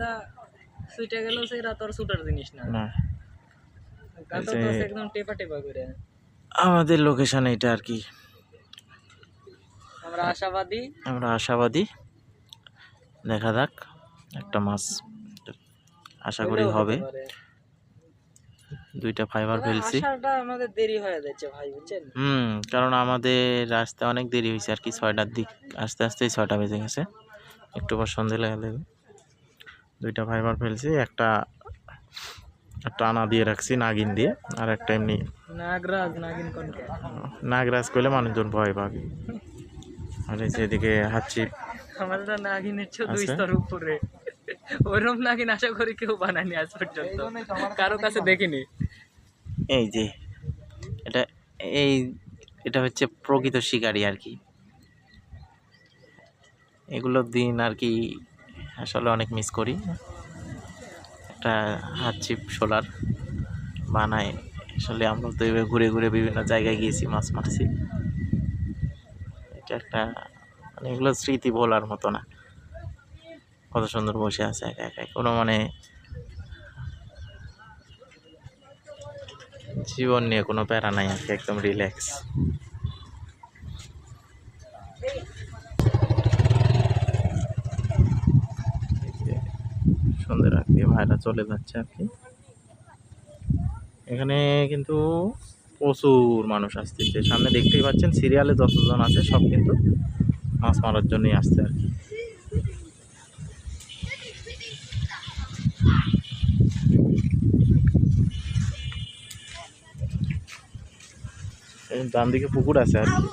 গাদা গেল সেটা তোর সুটার জিনিস না। না। গাদা তো একদম টেপা টেপা করে। আমাদের লোকেশন এটা আর কি। আমরা আশাবাদী। আমরা আশাবাদী। দেখা যাক একটা মাছ আশা করি হবে। দুইটা ফাইবার ফেলছি। আসাটা আমাদের দেরি হয়ে যাচ্ছে ভাই বুঝছেন? হুম কারণ আমাদের আসতে অনেক দেরি হয়েছে আর কি ছয়টার দিক আস্তে আস্তেই ছয়টা বেজে গেছে। একটু পর সন্ধে লেগে দেবে দুইটা ফাইবার ফেলছি একটা আনা দিয়ে রাখছি নাগিন দিয়ে আর একটা এমনি নাগরাজ নাগিন নাগরাজ করলে মানুষজন ভয় পাবে। আর এই যে এদিকে হাচ্ছি আমাদের নাগিনের চেয়ে দুই আছে? স্তর উপরে। ওরম নাগিন আশা করি কেউ বানায়নি আজ পর্যন্ত। কারও কাছে দেখিনি। এই যে এটা এই এটা হচ্ছে প্রকৃত শিকারি আর কি। এগুলোর দিন আর কি আসলে অনেক মিস করি। একটা হাত ছিপ সোলার বানায় আসলে আমরা তো এভাবে ঘুরে ঘুরে বিভিন্ন জায়গায় গিয়েছি, মাছ মারছি। এটা একটা মানে এগুলো স্মৃতি বলার মতো না। কত সুন্দর বসে আছে একা একা কোনো মানে জীবন নিয়ে কোনো প্যারা নাই আর কি একদম রিল্যাক্স সন্ধ্যে রাখতে ভাইরা চলে যাচ্ছে আর কি। এখানে কিন্তু প্রচুর মানুষ আসতেছে সামনে দেখতেই পাচ্ছেন সিরিয়ালে যতজন আছে, সব কিন্তু মাছ মারার জন্যই আসছে আর কি। ডান দিকে পুকুর আছে আর কি।